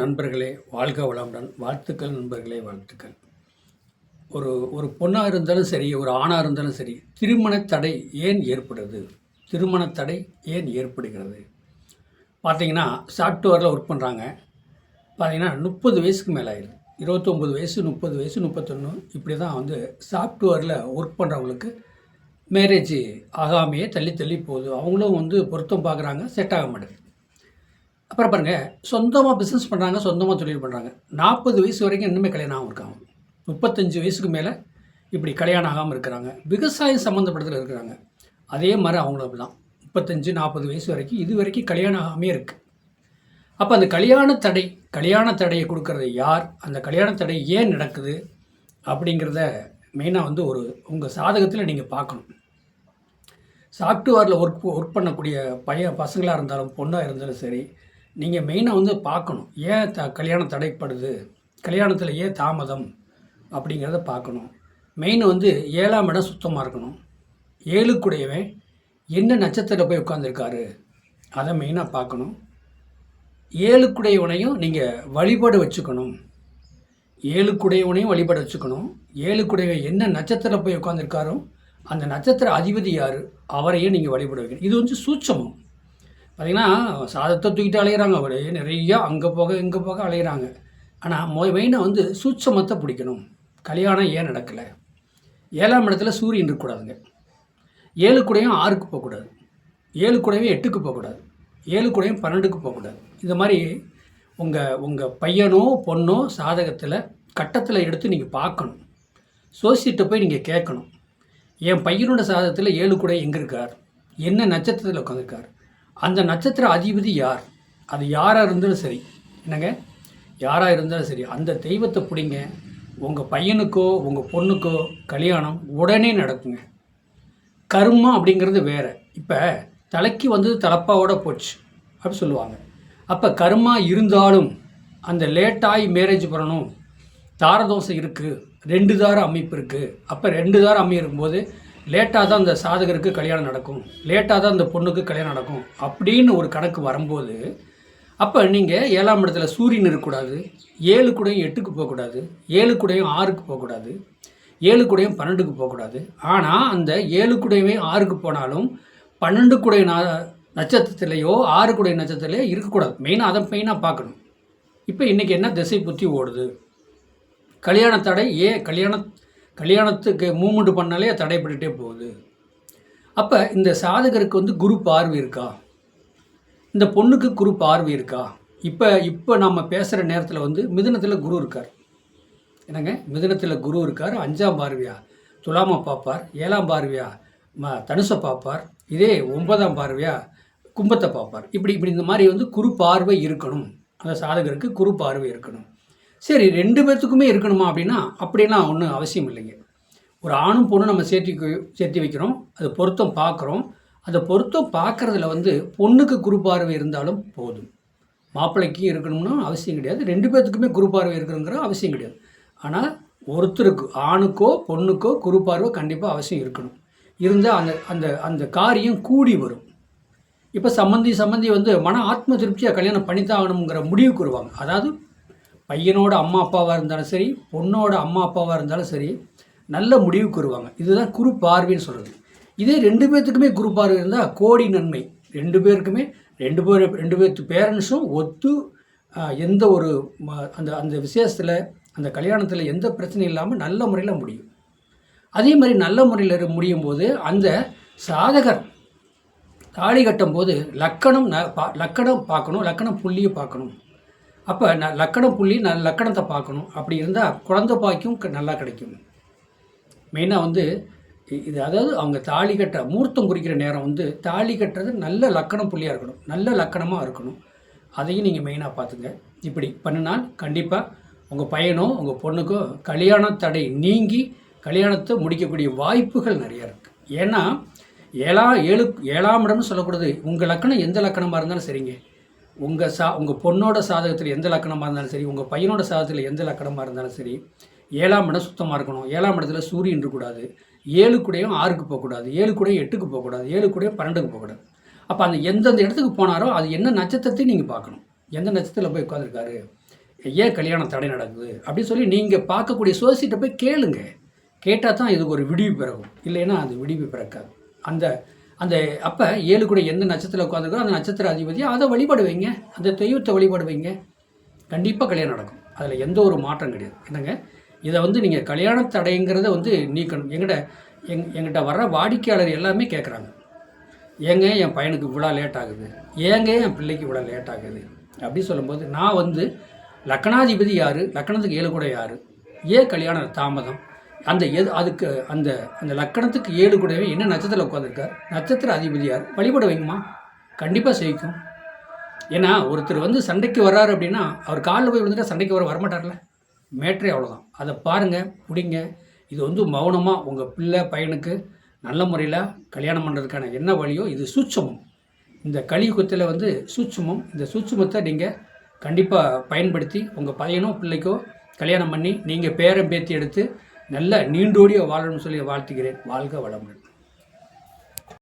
நண்பர்களே வாழ்க வளமுடன். வாழ்த்துக்கள் நண்பர்களே வாழ்த்துக்கள். ஒரு ஒரு பொண்ணாக இருந்தாலும் சரி ஒரு ஆணாக இருந்தாலும் சரி திருமண தடை ஏன் ஏற்படுது? திருமண தடை ஏன் ஏற்படுகிறது? பார்த்தீங்கன்னா சாஃப்ட்வேரில் ஒர்க் பண்ணுறாங்க பார்த்தீங்கன்னா முப்பது வயசுக்கு மேலே ஆயிடுது. இருபத்தொம்பது வயசு முப்பது வயசு முப்பத்தொன்று இப்படி தான் வந்து சாஃப்ட்வேரில் ஒர்க் பண்ணுறவங்களுக்கு மேரேஜ் ஆகாமையே தள்ளி தள்ளி போகுது. அவங்களும் வந்து பொருத்தம் பார்க்குறாங்க செட் ஆக மாட்டேங்குது. அப்புறம் பாருங்கள் சொந்தமாக பிஸ்னஸ் பண்ணுறாங்க சொந்தமாக தொழில் பண்ணுறாங்க நாற்பது வயசு வரைக்கும் இன்னுமே கல்யாணம் ஆகாம இருக்காங்க. முப்பத்தஞ்சு வயசுக்கு மேலே இப்படி கல்யாணம் ஆகாமல் இருக்கிறாங்க. விவசாயம் சம்மந்தப்பட்டதில் இருக்கிறாங்க. அதே மாதிரி அவங்களும் அப்படி தான் முப்பத்தஞ்சு நாற்பது வயசு வரைக்கும் இது வரைக்கும் கல்யாணம் ஆகாமே இருக்குது அப்போ அந்த கல்யாண தடை கல்யாண தடையை கொடுக்கறது யார்? அந்த கல்யாண தடை ஏன் நடக்குது? அப்படிங்கிறத மெயினாக வந்து ஒரு உங்கள் சாதகத்தில் நீங்கள் பார்க்கணும். சாஃப்ட்வேரில் ஒர்க் ஒர்க் பண்ணக்கூடிய பையன் பசங்களாக இருந்தாலும் பொண்ணாக இருந்தாலும் சரி நீங்கள் மெயினாக வந்து பார்க்கணும். ஏன் த கல்யாணம் தடைப்படுது? கல்யாணத்தில் ஏன் தாமதம்? அப்படிங்கிறத பார்க்கணும். மெயின் வந்து ஏழாம் இடம் சுத்தமாக இருக்கணும். ஏழுக்குடையவன் என்ன நட்சத்திரத்தில் போய் உட்காந்துருக்காரு அதை மெயினாக பார்க்கணும். ஏழுக்குடையவனையும் நீங்கள் வழிபாடு வச்சுக்கணும். ஏழுக்குடையவனையும் வழிபாடு வச்சுக்கணும். ஏழுக்குடையவன் என்ன நட்சத்திரத்தில் போய் உட்காந்துருக்காரோ அந்த நட்சத்திர அதிபதி யார்? அவரையே நீங்கள் வழிபட வைக்கணும். இது வந்து சூட்சமம். பார்த்தீங்கன்னா சாதத்தை தூக்கிட்டு அலையிறாங்க அவரே. நிறையா அங்கே போக இங்கே போக அலையிறாங்க. ஆனால் மொ மெயினாக வந்து சூட்சமத்தை பிடிக்கணும். கல்யாணம் ஏன் நடக்கலை? ஏழாம் இடத்துல சூரியன் இருக்கக்கூடாதுங்க. ஏழு கூடையும் ஆறுக்கு போகக்கூடாது. ஏழு கூடையும் எட்டுக்கு போகக்கூடாது. ஏழு கூடையும் பன்னெண்டுக்கு போகக்கூடாது. இந்த மாதிரி உங்கள் உங்கள் பையனோ பொண்ணோ சாதகத்தில் கட்டத்தில் எடுத்து நீங்கள் பார்க்கணும். சோசியத்தை போய் நீங்கள் கேட்கணும். என் பையனோட சாதகத்தில் ஏழு கூட எங்கே இருக்கார்? என்ன நட்சத்திரத்தில் உட்காந்துருக்கார் அந்த நட்சத்திர அதிபதி யார்? அது யாராக இருந்தாலும் சரி. என்னங்க? யாராக இருந்தாலும் சரி. அந்த தெய்வத்தை பிடிங்க. உங்கள் பையனுக்கோ உங்கள் பொண்ணுக்கோ கல்யாணம் உடனே நடக்குங்க. கர்மா அப்படிங்கிறது வேறு. இப்போ தலைக்கு வந்து தலப்பாவோட போச்சு. அப்படி சொல்லுவாங்க. அப்போ கர்மா இருந்தாலும் அந்த லேட்டாகி மேரேஜ் பண்ணணும். தாரதோசை இருக்குது ரெண்டு தார அமைப்பு இருக்குது அப்போ ரெண்டு தார அமை இருக்கும்போது லேட்டாக தான் அந்த சாதகருக்கு கல்யாணம் நடக்கும். லேட்டாக தான் அந்த பொண்ணுக்கு கல்யாணம் நடக்கும். அப்படின்னு ஒரு கணக்கு வரும்போது அப்போ நீங்கள் ஏழாம் இடத்துல சூரியன் இருக்கக்கூடாது ஏழு கூடையும் எட்டுக்கு போகக்கூடாது ஏழு கூடையும் ஆறுக்கு போகக்கூடாது ஏழு கூடையும் பன்னெண்டுக்கு போகக்கூடாது. ஆனால் அந்த ஏழு கூடையுமே ஆறுக்கு போனாலும் பன்னெண்டு கூடை நா நட்சத்திரத்திலேயோ ஆறு கூடை நட்சத்திரத்திலேயோ இருக்கக்கூடாது. மெயினாக அதை மெயினாக பார்க்கணும். இப்போ இன்றைக்கி என்ன திசை புத்தி ஓடுது? கல்யாண தடை ஏன் கல்யாண கல்யாணத்துக்கு மூமெண்ட் பண்ணாலே தடைப்பட்டுட்டே போகுது. அப்போ இந்த சாதகருக்கு வந்து குரு பார்வை இருக்கா? இந்த பொண்ணுக்கு குரு பார்வை இருக்கா? இப்போ இப்போ நம்ம பேசுகிற நேரத்தில் வந்து மிதுனத்தில் குரு இருக்கார். என்னங்க? மிதுனத்தில் குரு இருக்கார் அஞ்சாம் பார்வையா? துலாமை பார்ப்பார் ஏழாம் பார்வையா? ம தனுசை பார்ப்பார் இதே ஒன்பதாம் பார்வையா? கும்பத்தை பார்ப்பார். இப்படி இப்படி இந்த மாதிரி வந்து குரு பார்வை இருக்கணும். அந்த சாதகருக்கு குரு பார்வை இருக்கணும். சரி ரெண்டு பேர்த்துக்குமே இருக்கணுமா அப்படின்னா அப்படிலாம் ஒன்றும் அவசியம் இல்லைங்க. ஒரு ஆணும் பொண்ணும் நம்ம சேர்த்தி சேர்த்தி வைக்கிறோம். அது பொருத்தம் பார்க்குறோம். அந்த பொருத்தம் பார்க்குறதுல வந்து பொண்ணுக்கு குரு பார்வை இருந்தாலும் போதும். மாப்பிள்ளைக்கும் இருக்கணும்னு அவசியம் கிடையாது. ரெண்டு பேர்த்துக்குமே குரு பார்வை இருக்கணுங்கிற அவசியம் கிடையாது. ஆனால் ஒருத்தருக்கு ஆணுக்கோ பொண்ணுக்கோ குரு பார்வை கண்டிப்பாக அவசியம் இருக்கணும். இருந்தால் அந்த அந்த அந்த காரியம் கூடி வரும். இப்போ சம்மந்தி சம்மந்தி வந்து மன ஆத்ம திருப்தியாக கல்யாணம் பண்ணித்தாகணுங்கிற முடிவுக்கு வருவாங்க. அதாவது பையனோட அம்மா அப்பாவாக இருந்தாலும் சரி பொண்ணோட அம்மா அப்பாவாக இருந்தாலும் சரி நல்ல முடிவுக்கு வருவாங்க. இதுதான் குரு பார்வைன்னு சொல்கிறது இதே ரெண்டு பேர்த்துக்குமே குரு பார்வை இருந்தால் கோடி நன்மை. ரெண்டு பேருக்குமே ரெண்டு பேர் ரெண்டு பேர்த்து பேரண்ட்ஸும் ஒத்து எந்த ஒரு ம- அந்த அந்த விசேஷத்தில் அந்த கல்யாணத்தில் எந்த பிரச்சனையும் இல்லாமல் நல்ல முறையில் முடியும். அதே மாதிரி நல்ல முறையில் முடியும் போது அந்த சாதகர் தாலி கட்டும் போது லக்கணம் ந பா- லக்கணம் பார்க்கணும் லக்கணம் புள்ளியை பார்க்கணும். அப்போ நான் லக்கணம் புள்ளி நான் லக்கணத்தை பார்க்கணும். அப்படி இருந்தால் குழந்தை பாய்க்கும் க- நல்லா கிடைக்கும். மெயினாக வந்து இது அதாவது அவங்க தாலி கட்ட மூர்த்தம் குறிக்கிற நேரம் வந்து தாலி கட்டுறது நல்ல லக்கணம் புள்ளியாக இருக்கணும். நல்ல லக்கணமாக இருக்கணும். அதையும் நீங்கள் மெயினாக பார்த்துங்க. இப்படி பண்ணினால் கண்டிப்பாக உங்கள் பையனோ உங்கள் பொண்ணுக்கோ கல்யாண தடை நீங்கி கல்யாணத்தை முடிக்கக்கூடிய வாய்ப்புகள் நிறையா இருக்குது ஏன்னா ஏழா ஏழு ஏழாம் இடம்னு சொல்லக்கூடாது. உங்கள் லக்கணம் எந்த லக்கணமாக இருந்தாலும் சரிங்க. உங்கள் சா உங்கள் பொண்ணோட சாதகத்தில் எந்த லக்கணமாக இருந்தாலும் சரி உங்கள் பையனோட சாதகத்தில் எந்த லக்கணமாக இருந்தாலும் சரி ஏழாம் இடம் சுத்தமாக இருக்கணும். ஏழாம் இடத்துல சூரியன் இருக்கக்கூடாது ஏழு கூடையும் ஆறுக்கு போகக்கூடாது ஏழு கூடையும் எட்டுக்கு போகக்கூடாது ஏழு கூடையும் பன்னெண்டுக்கு போகக்கூடாது அப்போ அந்த எந்தெந்த இடத்துக்கு போனாரோ அது என்ன நட்சத்திரத்தையும் நீங்கள் பார்க்கணும். எந்த நட்சத்திரத்தில் போய் உட்காந்துருக்காரு ஏன் கல்யாணம் தடை நடக்குது. அப்படின்னு சொல்லி நீங்கள் பார்க்கக்கூடிய சோசியத்தை போய் கேளுங்க. கேட்டால் தான் இதுக்கு ஒரு விடிவு பிறகும். இல்லைன்னா அது விடிவு பிறக்காது. அந்த அந்த அப்போ ஏழு கூட எந்த நட்சத்திரத்தில் உட்காந்துருக்கோ அந்த நட்சத்திர அதிபதியை அதை வழிபாடு வைங்க அந்த தெய்வத்தை வழிபாடு வைங்க கண்டிப்பாக கல்யாணம் நடக்கும். அதில் எந்த ஒரு மாற்றம் கிடையாது. என்னங்க? இதை வந்து நீங்கள் கல்யாண தடைங்கிறத வந்து நீக்கணும். எங்கிட்ட எங் எங்கிட்ட வர்ற வாடிக்கையாளர் எல்லாமே கேட்குறாங்க ஏங்க என் பையனுக்கு இவ்வளோ லேட் ஆகுது. ஏங்க என் பிள்ளைக்கு இவ்வளோ லேட் ஆகுது? அப்படி சொல்லும்போது நான் வந்து லக்கணாதிபதி யார்? லக்கணத்துக்கு ஏழு கூட யார்? ஏன் கல்யாணம் தாமதம்? அந்த எது அதுக்கு அந்த அந்த லக்கணத்துக்கு ஏழு கூடவே என்ன நட்சத்திரத்தில் உட்காந்துருக்கார் நட்சத்திர அதிபதி யார்? வழிபட வைக்குமா கண்டிப்பாக செய்யும் ஏன்னா ஒருத்தர் வந்து சண்டைக்கு வர்றாரு அப்படின்னா அவர் காலில் போய் விழுந்துட்டா சண்டைக்கு வர வரமாட்டார்ல. மேட்ரே அவ்வளோதான் அதை பாருங்கள் பிடிங்க. இது வந்து மௌனமாக உங்கள் பிள்ளை பையனுக்கு நல்ல முறையில் கல்யாணம் பண்ணுறதுக்கான என்ன வழியோ இது சூட்சமம். இந்த கலியுகத்தில் வந்து சூட்சமம். இந்த சூட்சமத்தை நீங்கள் கண்டிப்பாக பயன்படுத்தி உங்கள் பையனோ பிள்ளைக்கோ கல்யாணம் பண்ணி நீங்கள் பேரன் பேத்தி எடுத்து நல்ல நீண்டோடிய வாழணும்னு சொல்லி வாழ்த்துகிறேன். வாழ்க வளமுடன்.